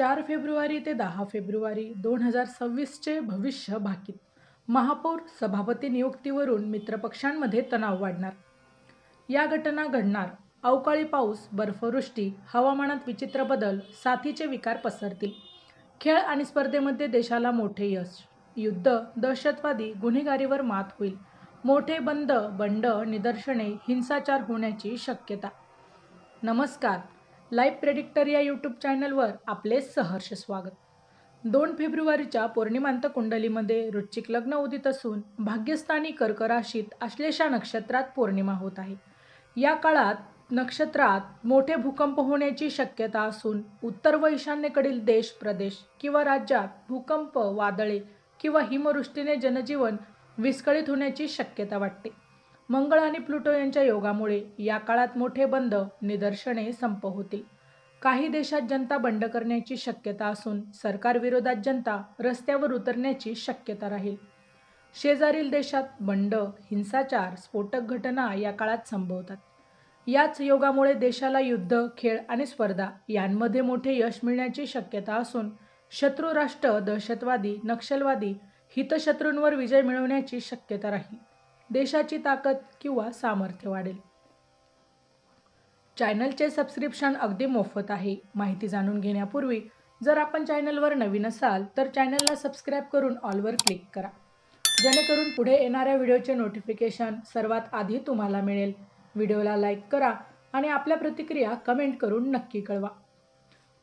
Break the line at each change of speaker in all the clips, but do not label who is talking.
चार फेब्रुवारी ते दहा फेब्रुवारी दोन हजार सव्वीसचे भविष्य भाकीत. महापौर सभापती नियुक्तीवरून मित्रपक्षांमध्ये तणाव वाढणार. या घटना घडणार. अवकाळी पाऊस बर्फवृष्टी हवामानात विचित्र बदल साथीचे विकार पसरतील. खेळ आणि स्पर्धेमध्ये देशाला मोठे यश. युद्ध दहशतवादी गुन्हेगारीवर मात होईल. मोठे बंद बंड निदर्शने हिंसाचार होण्याची शक्यता. नमस्कार. लाईव्ह प्रेडिक्टर या यूट्यूब चॅनलवर आपले सहर्ष स्वागत. दोन फेब्रुवारीच्या पौर्णिमांत कुंडलीमध्ये रुचिक लग्न उदित असून भाग्यस्थानी कर्कराशीत आश्लेषा नक्षत्रात पौर्णिमा होत आहे. या काळात नक्षत्रात मोठे भूकंप होण्याची शक्यता असून उत्तर व ईशान्येकडील देश प्रदेश किंवा राज्यात भूकंप वादळे किंवा हिमवृष्टीने जनजीवन विस्कळीत होण्याची शक्यता वाटते. मंगळ आणि प्लुटो यांच्या योगामुळे या काळात मोठे बंद निदर्शने संप होतील काही देशात जनता बंड करण्याची शक्यता असून सरकारविरोधात जनता रस्त्यावर उतरण्याची शक्यता राहील. शेजारील देशात बंड हिंसाचार स्फोटक घटना या काळात संभवतात. याच योगामुळे देशाला युद्ध खेळ आणि स्पर्धा यांमध्ये मोठे यश मिळण्याची शक्यता असून शत्रू राष्ट्र दहशतवादी नक्षलवादी हितशत्रूंवर विजय मिळवण्याची शक्यता राहील. देशाची ताकद किंवा सामर्थ्य वाढेल. चॅनलचे सबस्क्रिप्शन अगदी मोफत आहे. माहिती जाणून घेण्यापूर्वी जर आपण चॅनलवर नवीन असाल तर चॅनलला सबस्क्राईब करून ऑलवर क्लिक करा. जेणेकरून पुढे येणाऱ्या व्हिडिओचे नोटिफिकेशन सर्वात आधी तुम्हाला मिळेल. व्हिडिओला लाईक करा आणि आपल्या प्रतिक्रिया कमेंट करून नक्की कळवा.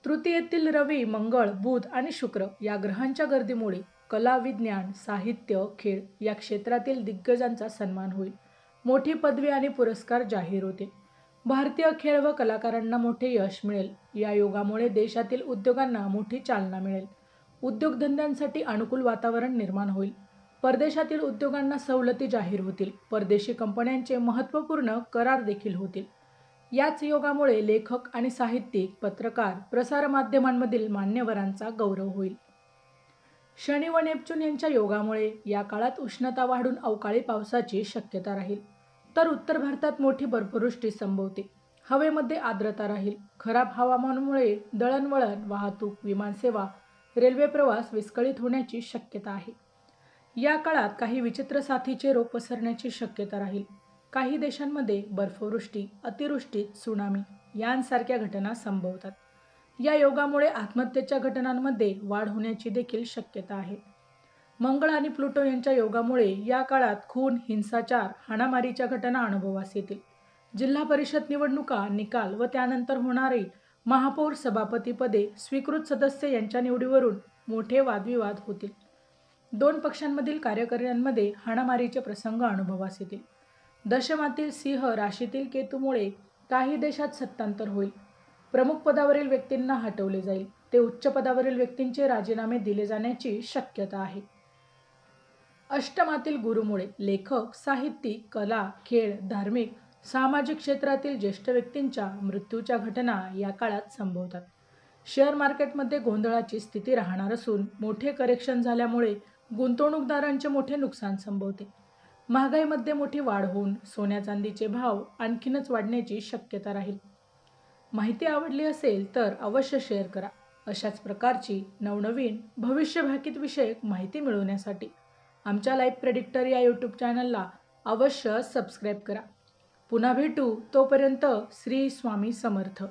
तृतीयेतील रवी मंगळ बुध आणि शुक्र या ग्रहांच्या गर्दीमुळे कला विज्ञान साहित्य खेळ या क्षेत्रातील दिग्गजांचा सन्मान होईल. मोठी पदवी आणि पुरस्कार जाहीर होते. भारतीय खेळ व कलाकारांना मोठे यश मिळेल. या योगामुळे देशातील उद्योगांना मोठी चालना मिळेल. उद्योगधंद्यांसाठी अनुकूल वातावरण निर्माण होईल. परदेशातील उद्योगांना सवलती जाहीर होतील. परदेशी कंपन्यांचे महत्त्वपूर्ण करार देखील होतील. याच योगामुळे लेखक आणि साहित्यिक पत्रकार प्रसारमाध्यमांमधील मान्यवरांचा गौरव होईल. शनी व नेपच्यून यांच्या योगामुळे या काळात उष्णता वाढून अवकाळी पावसाची शक्यता राहील. तर उत्तर भारतात मोठी बर्फवृष्टी संभवते. हवेमध्ये आर्द्रता राहील. खराब हवामानामुळे दळणवळण वाहतूक विमानसेवा रेल्वे प्रवास विस्कळीत होण्याची शक्यता आहे. या काळात काही विचित्र साथीचे रोग पसरण्याची शक्यता राहील. काही देशांमध्ये बर्फवृष्टी अतिवृष्टी सुनामी यांसारख्या घटना संभवतात. या योगामुळे आत्महत्येच्या घटनांमध्ये वाढ होण्याची देखील शक्यता आहे. मंगळ आणि प्लुटो यांच्या योगामुळे या काळात खून हिंसाचार हाणामारीच्या घटना अनुभवास येतील. जिल्हा परिषद निवडणुका निकाल व त्यानंतर होणारे महापौर सभापतीपदे स्वीकृत सदस्य यांच्या निवडीवरून मोठे वादविवाद होतील. दोन पक्षांमधील कार्यकर्त्यांमध्ये हाणामारीचे प्रसंग अनुभवास येतील. दशमातील सिंह राशीतील केतूमुळे काही देशात सत्तांतर होईल. प्रमुख पदावरील व्यक्तींना हटवले जाईल. ते उच्च पदावरील व्यक्तींचे राजीनामे दिले जाण्याची शक्यता आहे. अष्टमातील गुरुमुळे लेखक साहित्यिक कला खेळ धार्मिक सामाजिक क्षेत्रातील ज्येष्ठ व्यक्तींच्या मृत्यूच्या घटना या काळात संभवतात. शेअर मार्केटमध्ये गोंधळाची स्थिती राहणार असून मोठे करेक्शन झाल्यामुळे गुंतवणूकदारांचे मोठे नुकसान संभवते. महागाईमध्ये मोठी वाढ होऊन सोन्या चांदीचे भाव आणखीनच वाढण्याची शक्यता राहील. माहिती आवडली असेल तर अवश्य शेअर करा. अशाच प्रकारची नवनवीन भविष्यभाकीत विषयक माहिती मिळवण्यासाठी आमच्या लाईफ प्रेडिक्टर या यूट्यूब चॅनलला अवश्य सबस्क्राईब करा. पुन्हा भेटू तोपर्यंत श्री स्वामी समर्थ.